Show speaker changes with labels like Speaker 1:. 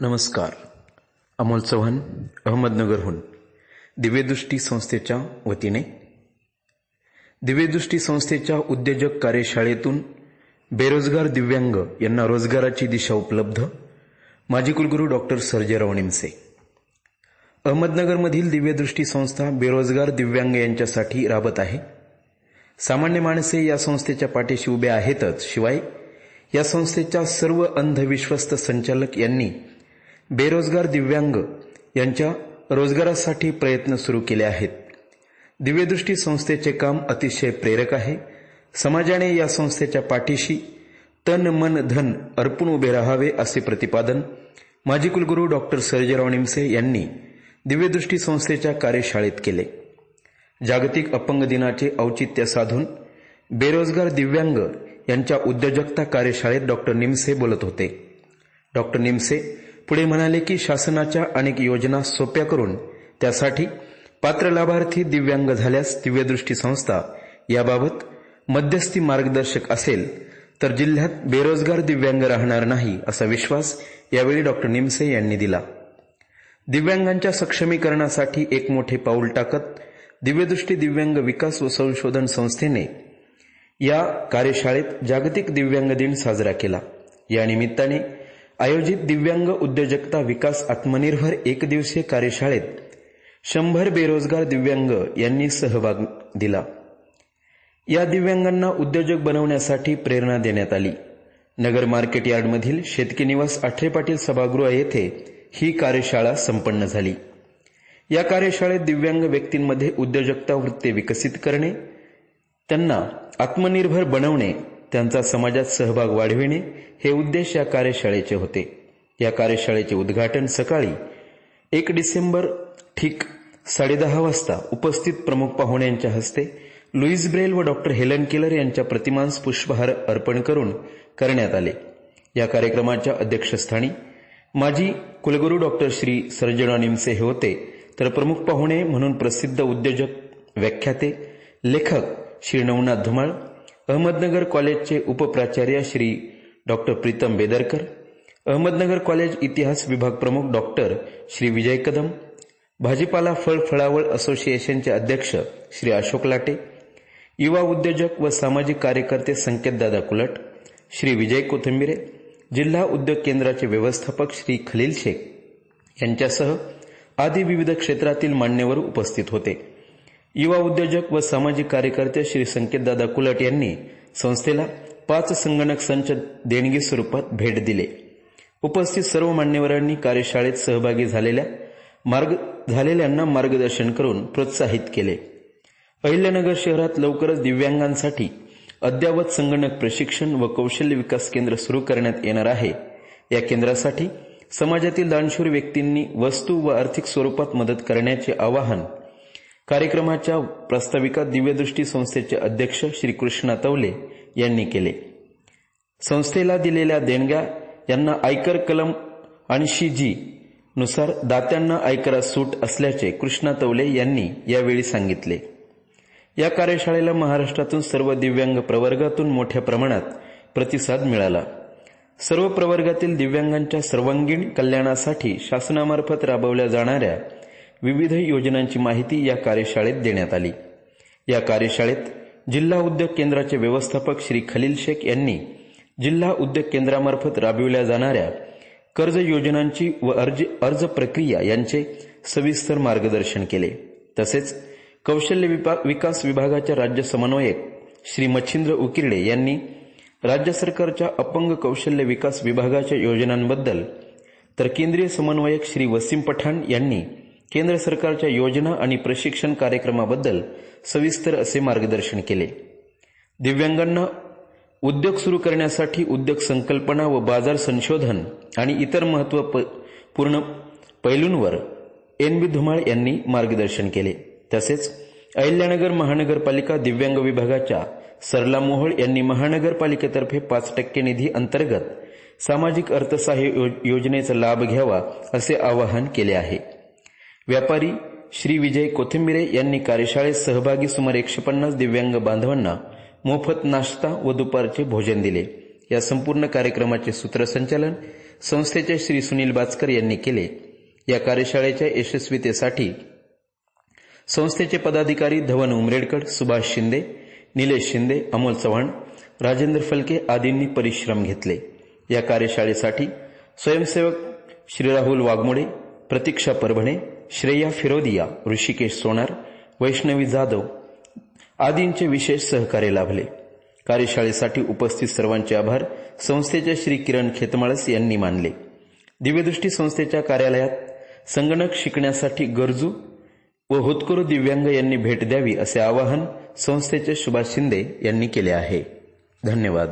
Speaker 1: नमस्कार. अमोल चव्हाण अहमदनगरहून. दिव्यदृष्टी संस्थेच्या वतीने. दिव्यदृष्टी संस्थेच्या उद्योजक कार्यशाळेतून बेरोजगार दिव्यांग यांना रोजगाराची दिशा उपलब्ध माजी कुलगुरू डॉक्टर सर्जेराव निमसे. अहमदनगरमधील दिव्यदृष्टी संस्था बेरोजगार दिव्यांग यांच्यासाठी राबत आहे. सामान्य माणसे या संस्थेच्या पाठीशी उभे आहेतच शिवाय या संस्थेच्या सर्व अंधविश्वस्त संचालक यांनी बेरोजगार दिव्यांग यांच्या रोजगारासाठी प्रयत्न सुरू केले आहेत. दिव्यदृष्टी संस्थेचे काम अतिशय प्रेरक आहे. समाजाने या संस्थेच्या पाठीशी तन मन धन अर्पून उभे राहावे असे प्रतिपादन माजी कुलगुरू डॉक्टर सर्जेराव निमसे यांनी दिव्यदृष्टी संस्थेच्या कार्यशाळेत केले. जागतिक अपंग दिनाचे औचित्य साधून बेरोजगार दिव्यांग यांच्या उद्योजकता कार्यशाळेत डॉक्टर निमसे बोलत होते. डॉक्टर निमसे पुढे म्हणाले की शासनाच्या अनेक योजना सोप्या करून त्यासाठी पात्र लाभार्थी दिव्यांग झाल्यास दिव्यदृष्टी संस्था याबाबत मध्यस्थी मार्गदर्शक असेल तर जिल्ह्यात बेरोजगार दिव्यांग राहणार नाही असा विश्वास यावेळी डॉक्टर निमसे यांनी दिला. दिव्यांगांच्या सक्षमीकरणासाठी एक मोठे पाऊल टाकत दिव्यदृष्टी दिव्यांग विकास व संशोधन संस्थेने या कार्यशाळेत जागतिक दिव्यांग दिन साजरा केला. या निमित्ताने आयोजित दिव्यांग उद्योजकता विकास आत्मनिर्भर एक दिवसीय कार्यशाळेत शंभर बेरोजगार दिव्यांग यांनी सहभाग दिला. या दिव्यांगांना उद्योजक बनवण्यासाठी प्रेरणा देण्यात आली. नगर मार्केट यार्डमधील शेतकी निवास आठरे पाटील सभागृह येथे ही कार्यशाळा संपन्न झाली. या कार्यशाळेत दिव्यांग व्यक्तींमध्ये उद्योजकता वृत्ती विकसित करणे त्यांना आत्मनिर्भर बनवणे त्यांचा समाजात सहभाग वाढविणे हे उद्देश या कार्यशाळेचे होते. या कार्यशाळेचे उद्घाटन सकाळी एक डिसेंबर ठीक साडेदहा वाजता उपस्थित प्रमुख पाहुण्यांच्या हस्ते लुईस ब्रेल व डॉक्टर हेलन केलर यांच्या प्रतिमांस पुष्पहार अर्पण करून करण्यात आले. या कार्यक्रमाच्या अध्यक्षस्थानी माजी कुलगुरू डॉक्टर श्री सर्जना निमसे हे होते. तर प्रमुख पाहुणे म्हणून प्रसिद्ध उद्योजक व्याख्याते लेखक श्री नवनाथ धुमाळ अहमदनगर कॉलेजचे उपप्राचार्य श्री डॉक्टर प्रीतम बेदरकर अहमदनगर कॉलेज इतिहास विभाग प्रमुख डॉक्टर श्री विजय कदम भाजीपाला फळ फळावळ असोसिएशनचे अध्यक्ष श्री अशोक लाटे युवा उद्योजक व सामाजिक कार्यकर्ते संकेतदादा कुलट श्री विजय कोथंबिरे जिल्हा उद्योग केंद्राचे व्यवस्थापक श्री खलील शेख यांच्यासह आदी विविध क्षेत्रातील मान्यवर उपस्थित होते. युवा उद्योजक व सामाजिक कार्यकर्ते श्री संकेतदादा कुलट यांनी संस्थेला पाच संगणक संच देणगी स्वरूपात भेट दिले. उपस्थित सर्व मान्यवरांनी कार्यशाळेत सहभागी झालेल्या मार्ग झालेल्यांना मार्गदर्शन करून प्रोत्साहित केले. अहिल्यानगर शहरात लवकरच दिव्यांगांसाठी अद्ययावत संगणक प्रशिक्षण व कौशल्य विकास केंद्र सुरू करण्यात येणार आहे. या केंद्रासाठी समाजातील दानशूर व्यक्तींनी वस्तू व आर्थिक स्वरूपात मदत करण्याचे आवाहन कार्यक्रमाच्या प्रास्ताविका दिव्यदृष्टी संस्थेचे अध्यक्ष श्रीकृष्णा तवले यांनी केले. संस्थेला दिलेल्या देणग्या यांना आयकर कलम ऐंशी जी नुसार दात्यांना आयकरात सूट असल्याचे कृष्णा तवले यांनी यावेळी सांगितले. या कार्यशाळेला महाराष्ट्रातून सर्व दिव्यांग प्रवर्गातून मोठ्या प्रमाणात प्रतिसाद मिळाला. सर्व प्रवर्गातील दिव्यांगांच्या सर्वांगीण कल्याणासाठी शासनामार्फत राबवल्या जाणाऱ्या विविध योजनांची माहिती या कार्यशाळेत देण्यात आली. या कार्यशाळेत जिल्हा उद्योग केंद्राचे व्यवस्थापक श्री खलील शेख यांनी जिल्हा उद्योग केंद्रामार्फत राबविल्या जाणाऱ्या कर्ज योजनांची व अर्ज अर्ज प्रक्रिया यांचे सविस्तर मार्गदर्शन केले. तसेच कौशल्य विकास विभागाच्या राज्य समन्वयक श्री मच्छिंद्र उकिरडे यांनी राज्य सरकारच्या अपंग कौशल्य विकास विभागाच्या योजनांबद्दल तर केंद्रीय समन्वयक श्री वसीम पठाण यांनी केंद्र सरकारच्या योजना आणि प्रशिक्षण कार्यक्रमाबद्दल सविस्तर असे मार्गदर्शन केले. दिव्यांगांना उद्योग सुरू करण्यासाठी उद्योग संकल्पना व बाजार संशोधन आणि इतर महत्त्वपूर्ण पैलूंवर एन बी धुमाळ यांनी मार्गदर्शन केले. तसेच अहिल्यानगर महानगरपालिका दिव्यांग विभागाच्या सरला मोहोळ यांनी महानगरपालिकेतर्फे पाच टक्के निधी अंतर्गत सामाजिक अर्थसहाय्य योजनेचा लाभ घ्यावा असे आवाहन केले आहे. व्यापारी श्री विजय कोथिंबिरे यांनी कार्यशाळेत सहभागी सुमारे एकशे पन्नास दिव्यांग बांधवांना मोफत नाश्ता व दुपारचे भोजन दिले. या संपूर्ण कार्यक्रमाचे सूत्रसंचालन संस्थेचे श्री सुनील बाचकर यांनी केले. या कार्यशाळेच्या यशस्वीतेसाठी संस्थेचे पदाधिकारी धवन उमरेडकर सुभाष शिंदे निलेश शिंदे अमोल चव्हाण राजेंद्र फलके आदींनी परिश्रम घेतले. या कार्यशाळेसाठी स्वयंसेवक श्री राहुल वाघमोडे प्रतीक्षा परभणे श्रेया फिरोदिया ऋषिकेश सोनार वैष्णवी जाधव आदींचे विशेष सहकार्य लाभले. कार्यशाळेसाठी उपस्थित सर्वांचे आभार. संस्थेचे श्री किरण खेतमाळस यांनी मानले. दिव्यदृष्टी संस्थेच्या कार्यालयात संगणक शिकण्यासाठी गरजू व होतकरू दिव्यांग यांनी भेट द्यावी असे आवाहन संस्थेचे सुभाष शिंदे यांनी केले आहे. धन्यवाद.